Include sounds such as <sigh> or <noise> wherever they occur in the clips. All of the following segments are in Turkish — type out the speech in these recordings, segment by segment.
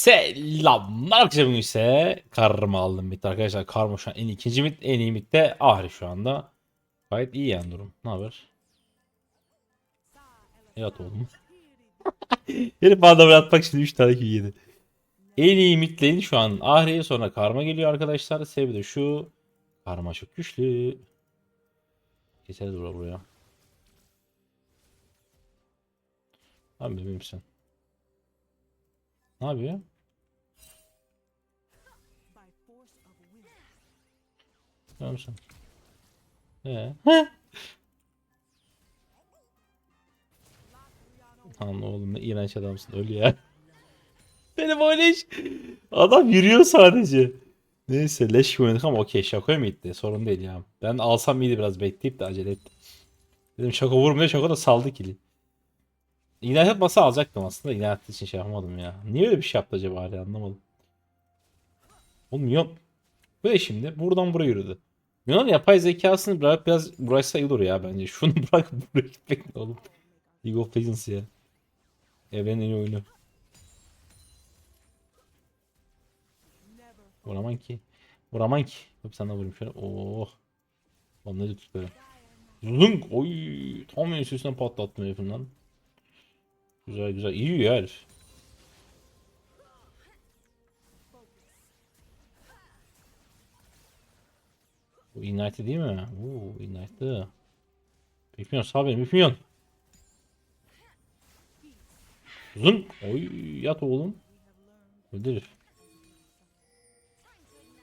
Selamlar arkadaşlar bugün ise karma aldım mid arkadaşlar. Karma şu an en ikinci mid en iyi mid de Ahri şu anda. Gayet iyi yani durum. Ne haber? Yat oğlum. <laughs> Herif bana da atmak için 3 tane kill yedi. En iyi mid lane şu an Ahri sonra karma geliyor arkadaşlar. Sebebi de şu. Karma çok güçlü. Geçeriz buraya buraya. Abi bebeğim sen. Ne yapıyor? Tamam sen. Ee? Lan oğlum ne iğrenç adamsın öl ya. Benim o leş. Adam yürüyor sadece. Neyse leş gibi oynadık ama okey şakoya mı gitti? Sorun değil ya. Ben alsam iyiydi biraz bekleyip de acele ettim. Dedim şako vurmuyor şako da saldı kili. İgnat atmasa alacaktım aslında. İgnat için şey yapamadım ya. Niye öyle bir şey yaptı acaba hala anlamadım. Oğlum. Bu ne şimdi? Buradan buraya yürüdü. Mion'un yapay zekasını bırak biraz bıraksa iyi olur ya bence. <laughs> Şunu bırak buraya gitmek ne oğlum. League of Legends ya. Evrenin en iyi oyunu. Vuraman ki. Vuraman ki. Hop sana vurayım şöyle. Oh. Lan ne tut böyle. Zung. Oy. Tam üstüne patlattım herifin lan. Güzel güzel. İyi yiyor herif. Bu Ignite değil mi? Oo, Ignite'lı. Bükmüyor sağ benim bükmüyor. Uzun. Oy yat oğlum. Öldü herif.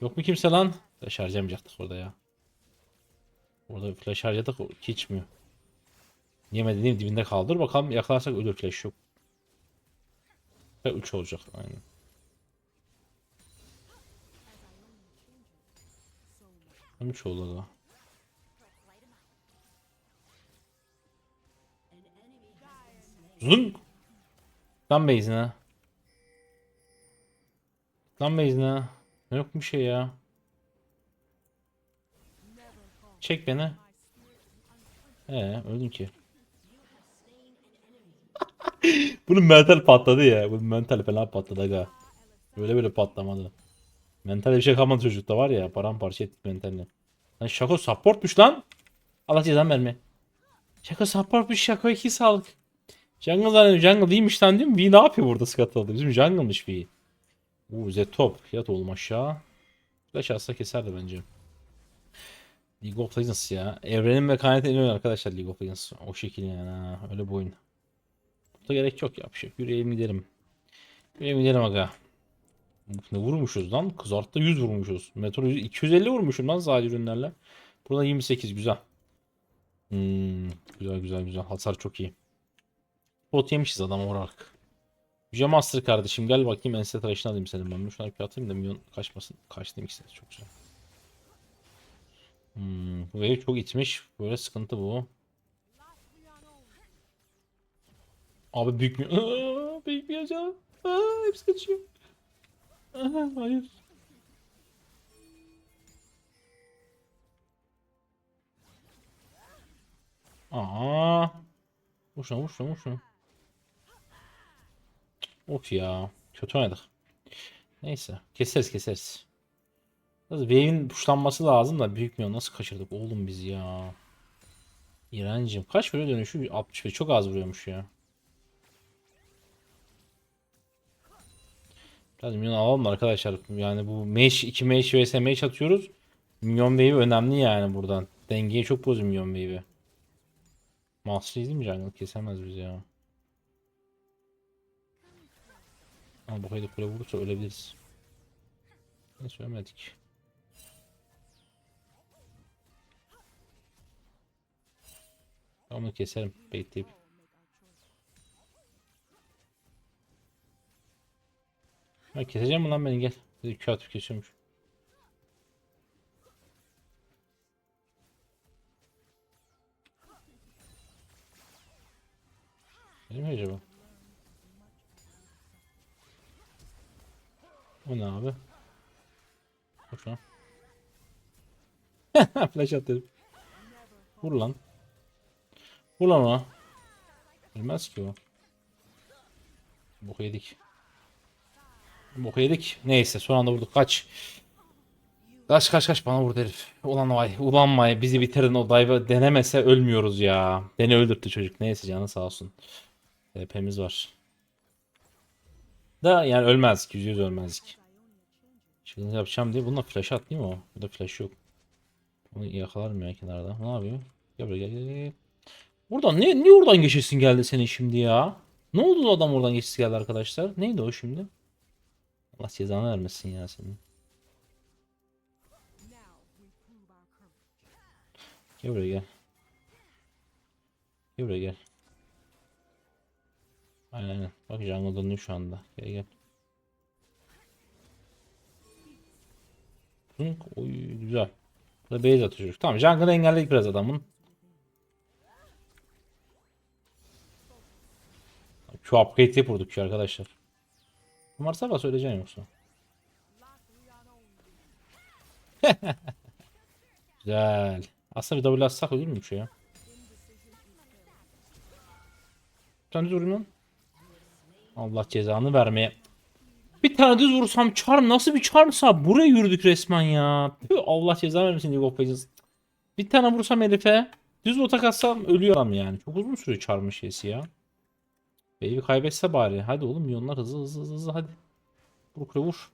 Yok mu kimse lan? Flash harcamayacaktık orada ya. Orada flash harcadık hiç içmiyor. Yemedi değil mi? Dibinde kaldı. Dur bakalım yakalarsak ölür flash yok. Ve 3 olacak aynen. 3 oldu da. Zung. Lan base'ine. Lan base'ine. Ne yok bir şey ya. Çek beni. Ee, öldüm ki. <laughs> Bunun mental patladı ya. Bunun mental falan patladı aga. Böyle böyle patlamadı. Mental bir şey kalmadı çocukta var ya. Paramparça ettik mentalini. Lan Şako supportmuş lan. Allah cezanı verme. Şako supportmuş Şako 2 sağlık. Jungle zannediyor. Jungle değilmiş lan değil mi? V ne yapıyor burada Scuttled? Bizim jungle'mış V. Uuu Z top. Yat oğlum aşağı. Flash atsa keserdi bence. League of Legends ya. Evrenin ve kaynağı en arkadaşlar League of Legends. O şekil yani ha. Öyle bir oyun. Da gerek yok ya bir şey. Yürüyelim gidelim. Yürüyelim gidelim aga. Ne vurmuşuz lan? Kızart'ta 100 vurmuşuz. Metro 100, 250 vurmuşum lan sadece ürünlerle. Burada 28 güzel. Hmm, güzel güzel güzel. Hasar çok iyi. Bot yemişiz adam olarak. Yüce Master kardeşim gel bakayım ense tıraşını alayım senin ben. Şuna bir atayım da milyon kaçmasın. Kaçtım ikisi de çok güzel. Hmm, bu çok itmiş. Böyle sıkıntı bu. Abi büyük mü? Büyük bir acaba. Aa, hepsi kaçıyor. Aha, hayır. Aa. Vur şuna vur şuna vur şuna. Of ya. Kötü oynadık. Neyse. Keseriz keseriz. Wave'in puşlanması lazım da büyük mü? Nasıl kaçırdık oğlum biz ya? İğrencim. Kaç vuruyor dönüşü? 65. Çok az vuruyormuş ya. Biraz minyon alalım arkadaşlar. Yani bu mesh 2 mesh vs mesh atıyoruz. Minyon wave'i önemli yani buradan. Dengeyi çok bozuyor minyon wave'i. Master'ız değil mi jungle? Kesemez bizi ya. Ama bu kaydı kule vurursa ölebiliriz. Neyse ölmedik. Onu keserim bekleyip. Ha keseceğim mi lan beni gel. Bir atıp kesiyormuş. Değil mi acaba? O ne abi? Vur şu an. Flash attım. Vur lan. Vur lan ona. Ölmez ki o. Bok yedik. Boku yedik. Neyse son anda vurduk. Kaç. Kaç kaç kaç bana vurdu herif. Ulan vay. Ulan vay. Bizi bitirdin o dive'ı denemese ölmüyoruz ya. Beni öldürttü çocuk. Neyse canı sağ olsun. TP'miz var. Da yani ölmezdik. Yüzde yüz ölmezdik. Şimdi yapacağım diye bununla flash at değil mi o? Bu da flash yok. Onu yakalar mı ya kenarda? Ne yapıyor? Gel buraya gel gel gel. Buradan ne, niye oradan geçesin geldi senin şimdi ya? Ne oldu da adam oradan geçesi geldi arkadaşlar? Neydi o şimdi? Allah cezanı vermesin ya senin. Gel buraya gel. Gel buraya gel. Aynen aynen. Bak jungle dönüyor şu anda. Gel gel. Hı, Oy güzel. Burada base atıyor. Tamam jungle'ı engelledik biraz adamın. Şu upgrade'i vurduk ya arkadaşlar. Varsa bak söyleyeceğim yoksa. <laughs> Güzel. Aslında bir double atsak olur mu şu ya? Bir tane düz vurayım. Allah cezanı vermeye. Bir tane düz vursam charm nasıl bir charmsa buraya yürüdük resmen ya. Allah cezanı vermesin of Legends. Bir tane vursam herife düz otak atsam ölüyor adam yani. Çok uzun sürüyor charm'ın şeysi ya. Baby kaybetse bari. Hadi oğlum milyonlar hızlı hızlı hızlı, hızlı hadi. Vur vur.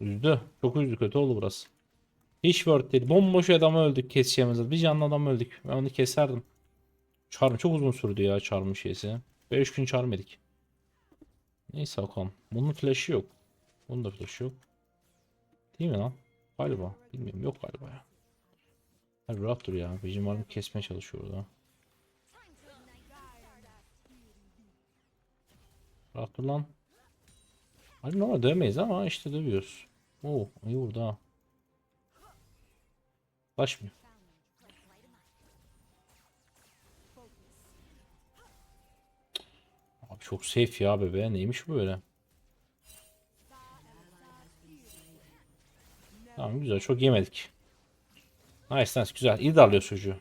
Üzdü. Çok üzdü kötü oldu burası. Hiç worth değil. Bomboş adamı öldük keseceğimizde. Bir canlı adam öldük. Ben onu keserdim. Charm çok uzun sürdü ya charm'ın şeysi. 5 gün charm yedik. Neyse bakalım. Bunun flash'ı yok. Bunun da flash'ı yok. Değil mi lan? Galiba. Bilmiyorum. Yok galiba ya. Hadi rahat dur ya. Bizim varım kesmeye çalışıyor orada. Dur lan. Hadi normal dövmeyiz ama işte dövüyoruz. Oo iyi vurdu ha. Başmıyor. Abi çok safe ya bebe. Neymiş bu böyle? Tamam güzel. Çok yemedik. Nice nice güzel. İyi darlıyor çocuğu.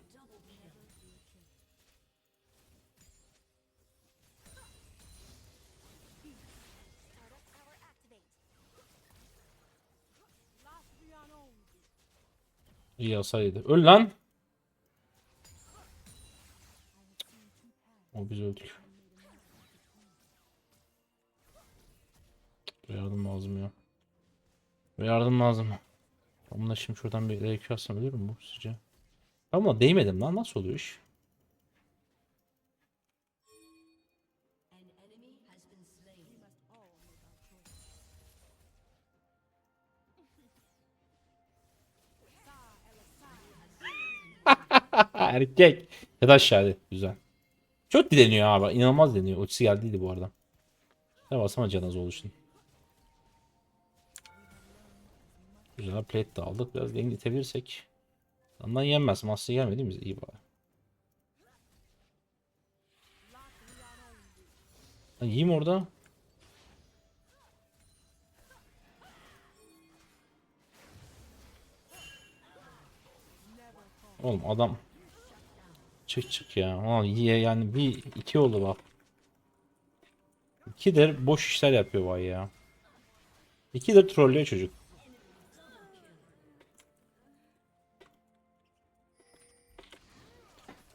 İyi hasarıydı. Öl lan. O biz öldük. Yardım lazım ya. Yardım lazım. Ama şimdi şuradan bir RQ atsam ölür mü bu sizce? Ama değmedim lan nasıl oluyor iş? <laughs> Erkek. Ya da aşağıda. Güzel. Çok dileniyor abi. İnanılmaz dileniyor. Ultisi geldiydi bu arada. Ya basama canaz oluşun. Güzel plate de aldık. Biraz lane itebilirsek. Ondan yenmez. Master gelmedi mi? İyi bari. Lan yiyeyim orada. Oğlum adam çık çık ya. Aa, iyi yani bir iki oldu bak. İkidir boş işler yapıyor vay ya. İkidir trollüyor çocuk.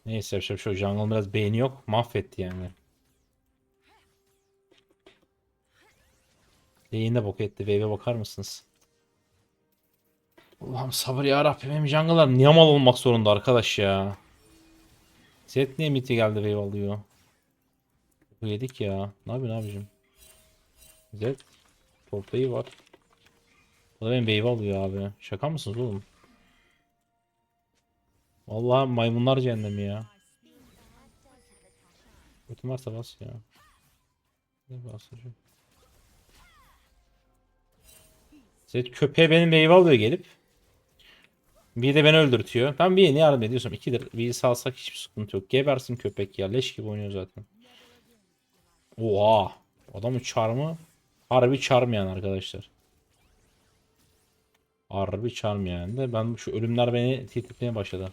Neyse yapacak şu jungle biraz beğeni yok. Mahvetti yani. Yayında bok etti. Wave'e bakar mısınız? Allah'ım sabır ya Rabbim. Benim jungle'lar niye mal olmak zorunda arkadaş ya. Zed niye miti geldi wave alıyor? Bu yedik ya. Ne yapıyorsun abicim? Zed. Top wave var. Bu da benim wave alıyor abi. Şaka mısınız oğlum? Vallahi maymunlar cehennemi ya. Kötü varsa bas ya. Ne basacağım? Zed köpeğe benim wave alıyor gelip. Bir de beni öldürtüyor. Ben bir yeni yardım ediyorsam ikidir. Bir salsak hiçbir sıkıntı yok. Gebersin köpek ya. Leş gibi oynuyor zaten. Oha. Adamın çarmı harbi çarmayan arkadaşlar. Harbi çarmayan de ben şu ölümler beni tetiklemeye başladı.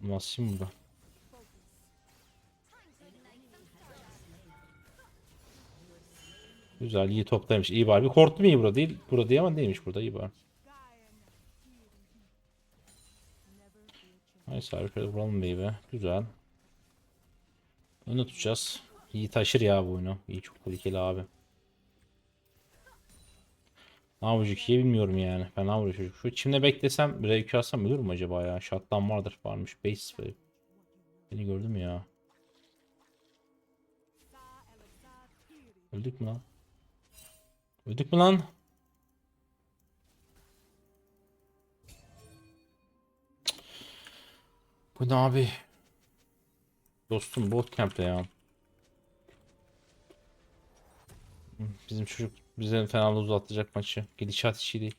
Nasıl burada? Güzel iyi toplaymış. İyi bari. Bir korktum iyi burada değil. Burada değil ama değilmiş burada. iyi bari. Neyse abi şöyle vuralım baby. Güzel. Önü tutacağız. İyi taşır ya bu oyunu. İyi çok tehlikeli abi. Ne yapacak ki bilmiyorum yani. Fena vuruyor çocuk. Şu çimde beklesem bir EQ atsam ölür mü acaba ya? Shot'tan vardır. Varmış. Base böyle. Beni gördü mü ya? Öldük mü lan? Öldük mü lan? Bu ne abi? Dostum bot camp'te ya. Bizim çocuk bize fena uzatacak maçı. Gidişat iyi değil.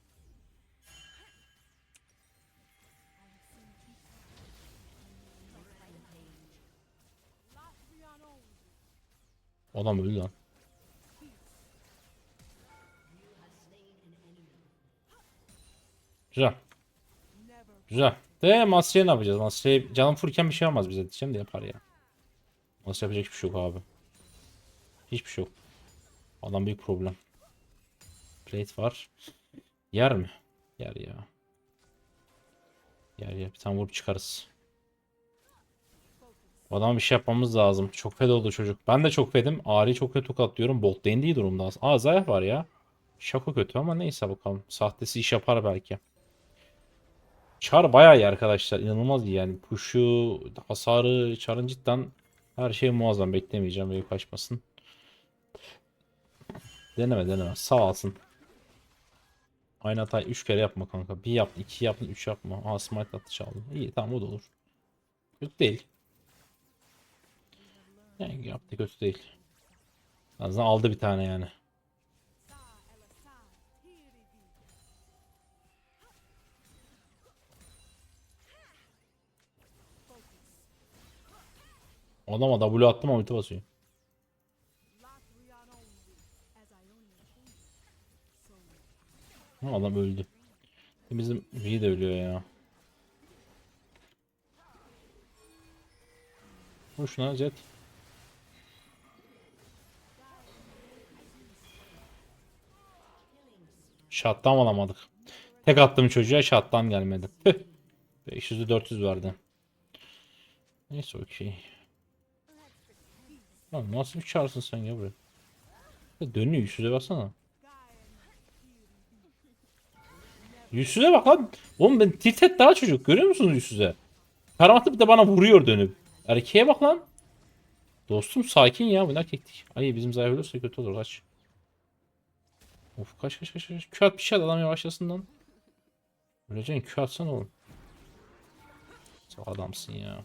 Adam öldü lan. Güzel. Güzel. De Masra'ya ne yapacağız? Masra'ya canım fullken bir şey olmaz bize diyeceğim de yapar ya. Masra yapacak hiçbir şey yok abi. Hiçbir şey yok. Adam büyük problem. Plate var. Yer mi? Yer ya. Yer yer. Bir tane vurup çıkarız. Bu adama bir şey yapmamız lazım. Çok fed oldu çocuk. Ben de çok fedim. Ari çok kötü tokatlıyorum. Bolt lane iyi durumda. Aa Zayah var ya. Şako kötü ama neyse bakalım. Sahtesi iş yapar belki. Char bayağı iyi arkadaşlar. İnanılmaz iyi yani. Push'u, hasarı, Char'ın cidden her şey muazzam. Beklemeyeceğim. Böyle kaçmasın. Deneme deneme. Sağ olsun. Aynı hatayı 3 kere yapma kanka. 1 yaptın, 2 yaptın, 3 yapma. Aa smite attı çaldı. İyi tamam o da olur. Kötü değil. Yani yaptı kötü değil. En azından aldı bir tane yani. Adama W attım ama ulti basıyor. Adam öldü. Bizim V de ölüyor ya. Vur şuna Jet. Shot'tan alamadık. Tek attım çocuğa shot'tan gelmedi. Tüh. 500'ü 400 verdi. Neyse okey. Lan nasıl bir sen ya buraya? Ya Dönüyor yüzüne baksana. Yüzüne bak lan. Oğlum ben tilt et daha çocuk. Görüyor musunuz yüzüne? Karamatı bir de bana vuruyor dönüp. Erkeğe bak lan. Dostum sakin ya. Bu ne erkeklik. Ay bizim zayıf olursa kötü olur. Kaç. Of kaç kaç kaç kaç. Q bir şey at adam yavaşlasın lan. Öleceksin Q atsana oğlum. Sen adamsın ya.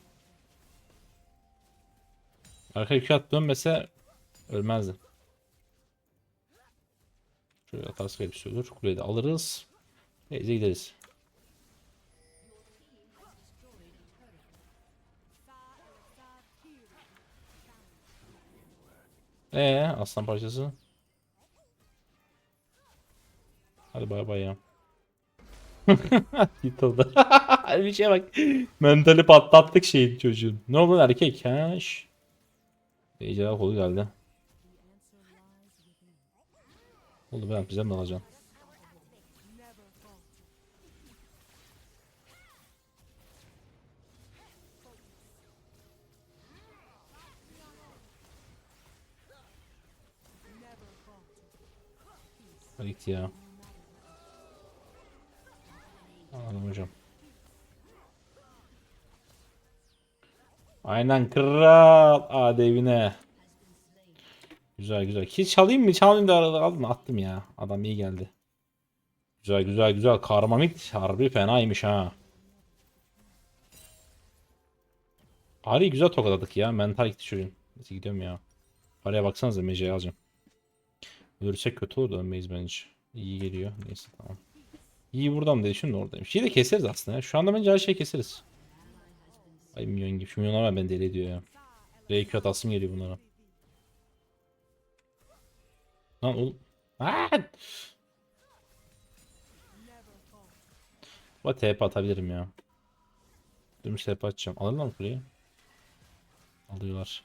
Arkaya Q at dönmese ölmezdi. Şöyle atarsak hepsi olur. Kuleyi de alırız. Neyse gideriz. Ee, aslan parçası. Hadi bay bay ya. <laughs> Yıtıldı. <laughs> bir şeye bak. Mentali patlattık şeyin çocuğun. Ne oldu erkek? Ha? Şş. Ejderha kolu geldi. Oldu ben bize mi alacaksın? Hadi ya. Anladım hocam. Aynen kral. Hadi evine. Güzel güzel. Ki çalayım mı? Çalayım da arada aldım. Attım ya. Adam iyi geldi. Güzel güzel güzel. Karmamit harbi fenaymış ha. Harbi güzel tokaladık ya. Mental gitti çocuğun. Neyse gidiyorum ya. Paraya baksanıza Mece'yi alacağım. Ölürsek kötü olur da ölmeyiz bence. İyi geliyor. Neyse tamam. İyi buradan da şimdi oradaymış. İyi de keseriz aslında ya. Şu anda bence her şeyi keseriz. Ay milyon gibi. Şu milyonlar var beni deli ediyor ya. R2 atasım geliyor bunlara. Lan oğlum. Aaaa! Bu TP atabilirim ya. Dümdüz tepe atacağım. Alırlar mı kuleyi? Alıyorlar.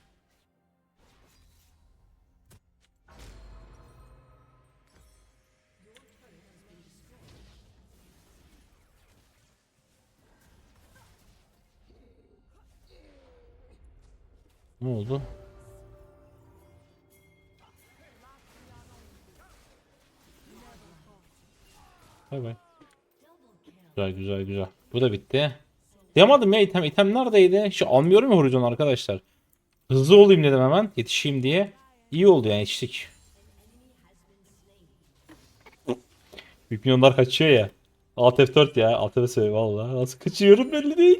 Ne oldu? Bay bay. Güzel güzel güzel. Bu da bitti. Yapamadım ya item. İtem neredeydi? Şu almıyorum ya horizon arkadaşlar. Hızlı olayım dedim hemen. Yetişeyim diye. İyi oldu yani yetiştik. Büyük milyonlar kaçıyor ya. Alt F4 ya. Alt F4 valla. Nasıl kaçıyorum belli değil.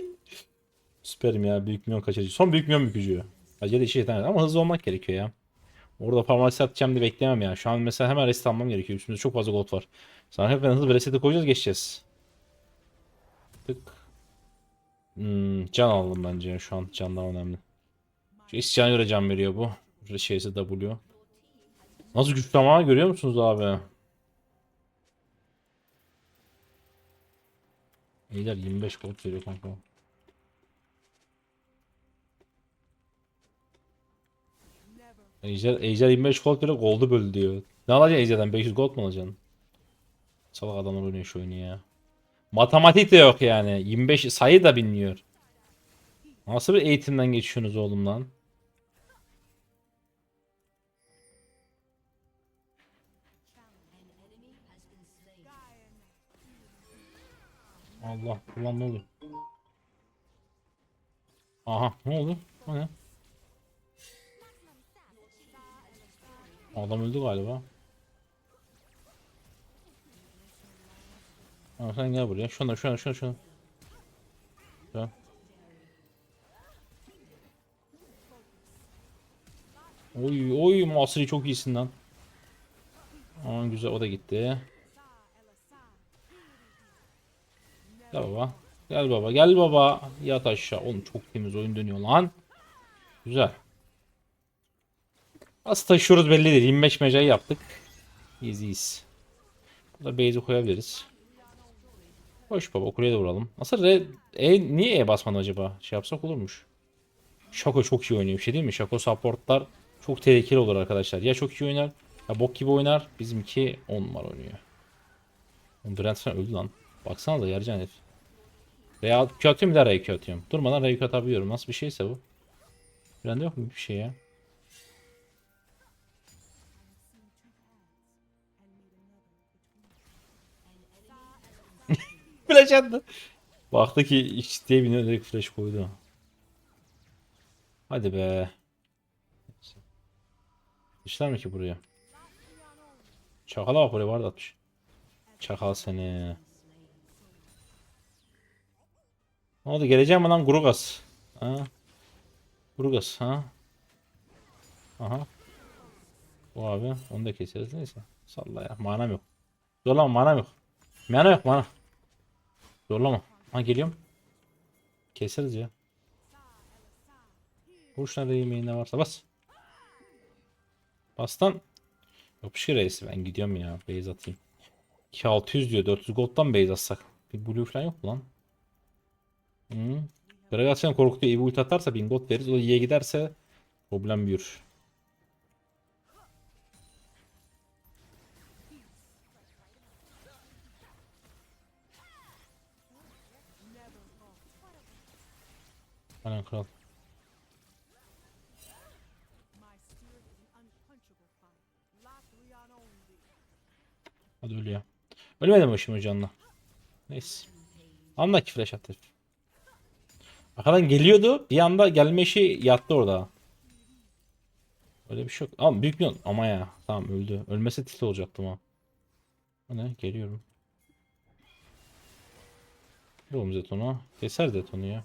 Süperim ya. Büyük milyon kaçırıcı. Son büyük milyon bükücü. Acele işi yetemez ama hızlı olmak gerekiyor ya. Orada farmasi atacağım diye bekleyemem ya. Şu an mesela hemen reset almam gerekiyor. Üstümüzde çok fazla gold var. Sonra hep hızlı bir reset'e koyacağız geçeceğiz. Tık. Hmm, can aldım bence şu an. Can daha önemli. Şu isyan göre can veriyor bu. Şeysi W. Nasıl güçlü ama görüyor musunuz abi? Ejder 25 gold veriyor kanka. Ejder, Ejder 25 gold veriyor gold'u böldü diyor. Ne alacaksın Ejder'den 500 gold mu alacaksın? Salak adamlar oynuyor şu oyunu ya. Matematik de yok yani. 25 sayı da bilmiyor. Nasıl bir eğitimden geçiyorsunuz oğlum lan? Allah ulan ne oluyor? Aha ne oldu? O ne? Adam öldü galiba. Tamam sen gel buraya. Şuna şuna şuna şuna. Şuna. Oy oy Masri çok iyisin lan. Aman güzel o da gitti. Gel baba. Gel baba gel baba. Yat aşağı. Oğlum çok temiz oyun dönüyor lan. Güzel. Nasıl taşıyoruz belli değil. 25 mecayı yaptık. Easy's. Burada base'i koyabiliriz. Hoş baba kuleye de vuralım. Nasıl re, e, niye E basmadı acaba? Şey yapsak olurmuş. Şako çok iyi oynuyor. Bir şey değil mi? Şako supportlar çok tehlikeli olur arkadaşlar. Ya çok iyi oynar ya bok gibi oynar. Bizimki 10 numara oynuyor. Falan öldü lan. Baksana da yarıcan herif. Real Q atıyorum bir daha Ray Q atıyorum. Durmadan Ray Q atabiliyorum. Nasıl bir şeyse bu. Brent'de yok mu bir şey ya? Flash attı. Baktı ki XT'ye biniyor direkt flash koydu. Hadi be. İşler mi ki buraya? Çakala bak buraya vardı atmış. Çakal seni. Ne oldu geleceğim mi lan Grugas? Ha? Grugas ha? Aha. Bu abi onu da keseriz neyse. Salla ya manam yok. Zorlama manam yok. Mana yok mana. Zorlama. Ha geliyorum. Keseriz ya. Vur şuna da yemeğin ne varsa bas. Bastan. Yapışır reis ben gidiyorum ya. Base atayım. 2600 diyor. 400 gold'dan base atsak. Bir blue falan yok mu lan? Hı. Gragasyon korkutuyor. İyi ulti atarsa 1000 gold veririz. O iyiye giderse problem büyür. Aynen kral. Hadi öyle ya. Ölmedi mi başım canına? Neyse. Anla ki flash attı. Arkadan geliyordu. Bir anda gelme işi yattı orada. Öyle bir şey yok. Ama büyük bir ama ya. Tamam öldü. Ölmese tilt olacaktım ha. Ne? Geliyorum. Geliyorum Zeton'a. Keser Zeton'u ya.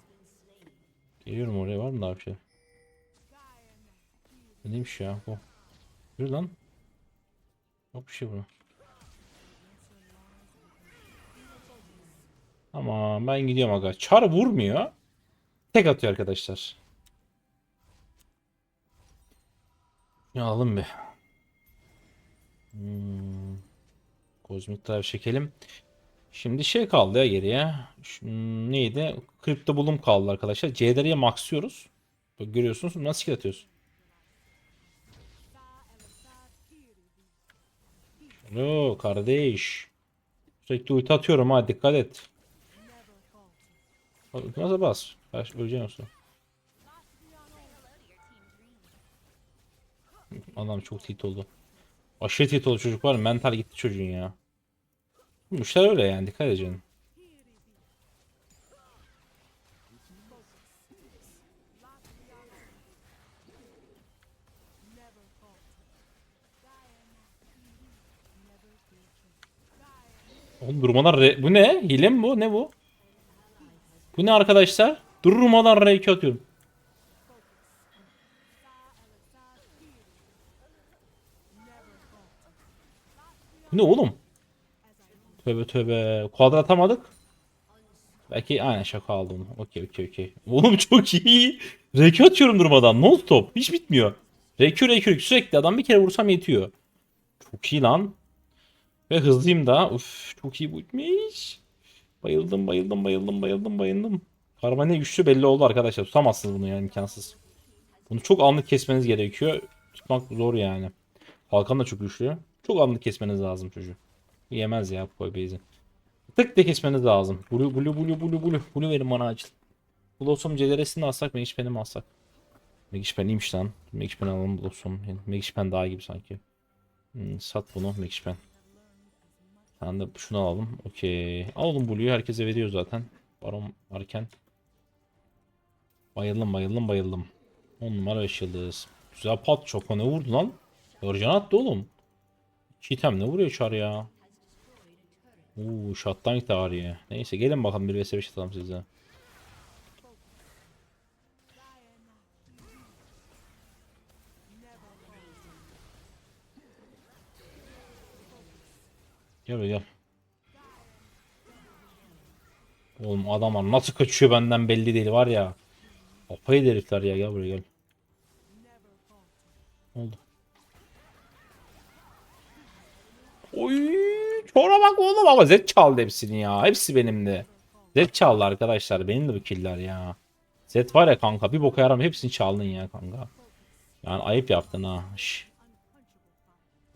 Geliyorum oraya var mı daha bir şey? Neymiş ya bu? Yürü lan. Yok bir şey bu. Ama ben gidiyorum aga. Çar vurmuyor. Tek atıyor arkadaşlar. Ya alalım bir. Hmm. Kozmik drive çekelim. Şimdi şey kaldı ya geriye. Şu, neydi? Kripto bulum kaldı arkadaşlar. C'leriye maxlıyoruz. Bak görüyorsunuz nasıl skill atıyoruz. Alo kardeş. Sürekli ulti atıyorum ha dikkat et. Nasıl bas? Kaç öleceksin yoksa. Adam çok tilt oldu. Aşırı tilt oldu çocuk var mental gitti çocuğun ya. Bu işler öyle yani dikkat edeceksin. Oğlum durmadan re... Bu ne? Hile mi bu? Ne bu? Bu ne arkadaşlar? Durmadan R2 atıyorum. Ne oğlum? Tövbe tövbe. Kuadra atamadık. Belki aynen şaka aldım. Okey okey okey. Oğlum çok iyi. R2 atıyorum durmadan. Non stop. Hiç bitmiyor. R2 R2 R2. sürekli adam bir kere vursam yetiyor. Çok iyi lan. Ve hızlıyım da. Uf çok iyi bu gitmiş. Bayıldım bayıldım bayıldım bayıldım bayıldım. Karma ne güçlü belli oldu arkadaşlar. Tutamazsınız bunu yani imkansız. Bunu çok anlık kesmeniz gerekiyor. Tutmak zor yani. Halkan da çok güçlü. Çok anlık kesmeniz lazım çocuğu. Bu Yemez ya koy base'i. Tık de kesmeniz lazım. Blue blue blue blue blue. Blue verin bana acil. Blossom celeresini alsak Magishpen'i mi alsak? Magishpen iyiymiş lan. Magishpen alalım Blossom. Magishpen daha gibi sanki. Hmm, sat bunu Magishpen. Ben de şunu alalım. Okey. Alalım Blue'yu herkese veriyor zaten. Baron varken. Bayıldım bayıldım bayıldım. 10 numara 5 yıldız. Güzel pat çok ne vurdu lan? Yorcan attı oğlum. Çiğtem ne vuruyor çar ya? Uuu gitti ağrıya. Neyse gelin bakalım bir vs 5 atalım size. Gel gel. Oğlum adamlar nasıl kaçıyor benden belli değil var ya. Kafayı herifler ya gel buraya gel. Oldu? Oy, çora bak oğlum ama Zed çaldı hepsini ya. Hepsi benimdi. Zed çaldı arkadaşlar. Benim de bu killer ya. Zed var ya kanka bir boka yaram hepsini çaldın ya kanka. Yani ayıp yaptın ha. Şş.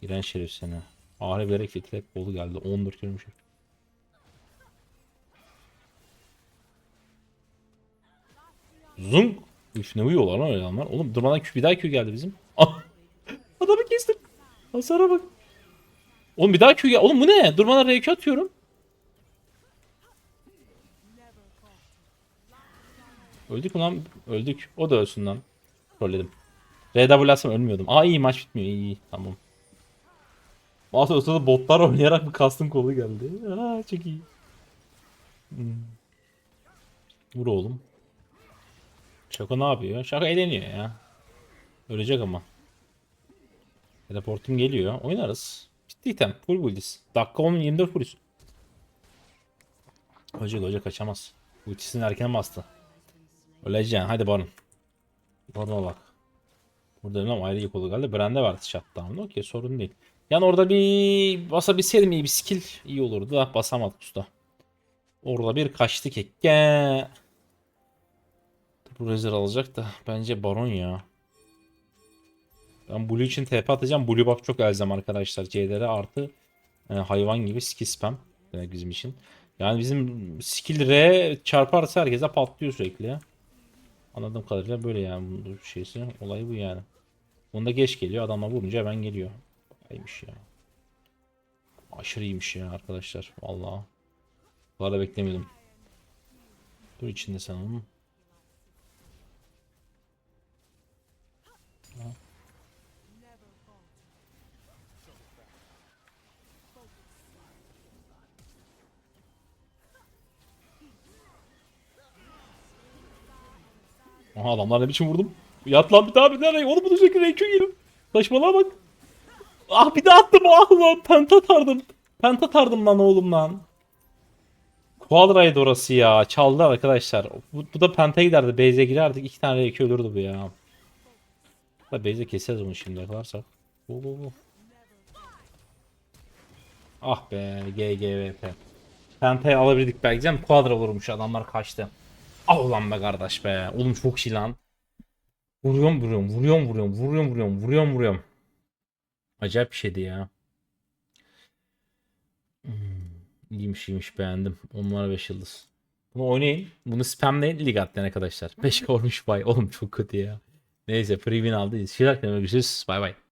İğrenç şerif seni. Ahre berek fitrek bolu geldi. 14 görmüş. Zung. Üf ne uyuyorlar lan öyle adamlar. Oğlum durmadan Q bir daha Q geldi bizim. <laughs> Adamı kestim. Hasara bak. Oğlum bir daha Q gel. Oğlum bu ne? Durmadan R2 atıyorum. Öldük mü? Öldük. O da ölsün lan. Trolledim. RW atsam ölmüyordum. Aa iyi maç bitmiyor. İyi iyi. Tamam. Mouse'da o sırada botlar oynayarak bir kastım kolu geldi. Aa çok iyi. Hmm. Vur oğlum. Şaka ne yapıyor? Şaka eğleniyor ya. Ölecek ama. Teleportum geliyor. Oynarız. İtem. Full buildiz. Dakika 10 24 fullüz. Hoca hoca kaçamaz. Ultisini erken bastı. Öleceksin. Hadi Baron. Baron'a bak. Burada ne ayrı yık oldu galiba. Brand'e vardı shutdown. Okey sorun değil. Yani orada bir basabilseydim iyi bir skill iyi olurdu da basamadık usta. Orada bir kaçtı kekke. Bu rezil alacak da bence Baron ya. Ben Blue için TP atacağım. Blue buff çok elzem arkadaşlar. CDR artı e, hayvan gibi skill spam. Demek bizim için. Yani bizim skill R çarparsa herkese patlıyor sürekli. Anladığım kadarıyla böyle yani bu şeysi. Olay bu yani. Bunda geç geliyor. Adamla vurunca ben geliyor. İyiymiş ya. Aşırı iyiymiş ya arkadaşlar. Vallahi. Bu arada beklemiyordum. Dur içinde sen Aha adamlar ne biçim vurdum. Yat lan bir daha bir daha. Oğlum bunu şekilde EQ yerim. Saçmalığa bak. Ah bir daha attım ah lan. Penta tardım. Penta tardım lan oğlum lan. Quadra'ydı orası ya. Çaldı arkadaşlar. Bu, bu da penta giderdi. Base'e girerdik. iki tane EQ ölürdü bu ya. Da base'e keseriz bunu şimdi yakalarsak. Oo, oo, oo. Ah be GGVP. Penta'yı alabildik belki canım. Quadra vurmuş adamlar kaçtı. Al lan be kardeş be. Oğlum çok iyi lan. Vuruyorum vuruyorum vuruyorum vuruyorum vuruyorum vuruyorum vuruyorum vuruyorum. Acayip bir şeydi ya. Hmm, iyiymiş iyiymiş beğendim. 10 numara 5 yıldız. Bunu oynayın. Bunu spamleyin. Lig atlayın arkadaşlar. 5 olmuş bay. Oğlum çok kötü ya. Neyse free win aldıyız. Şirak görüşürüz. Bay bay.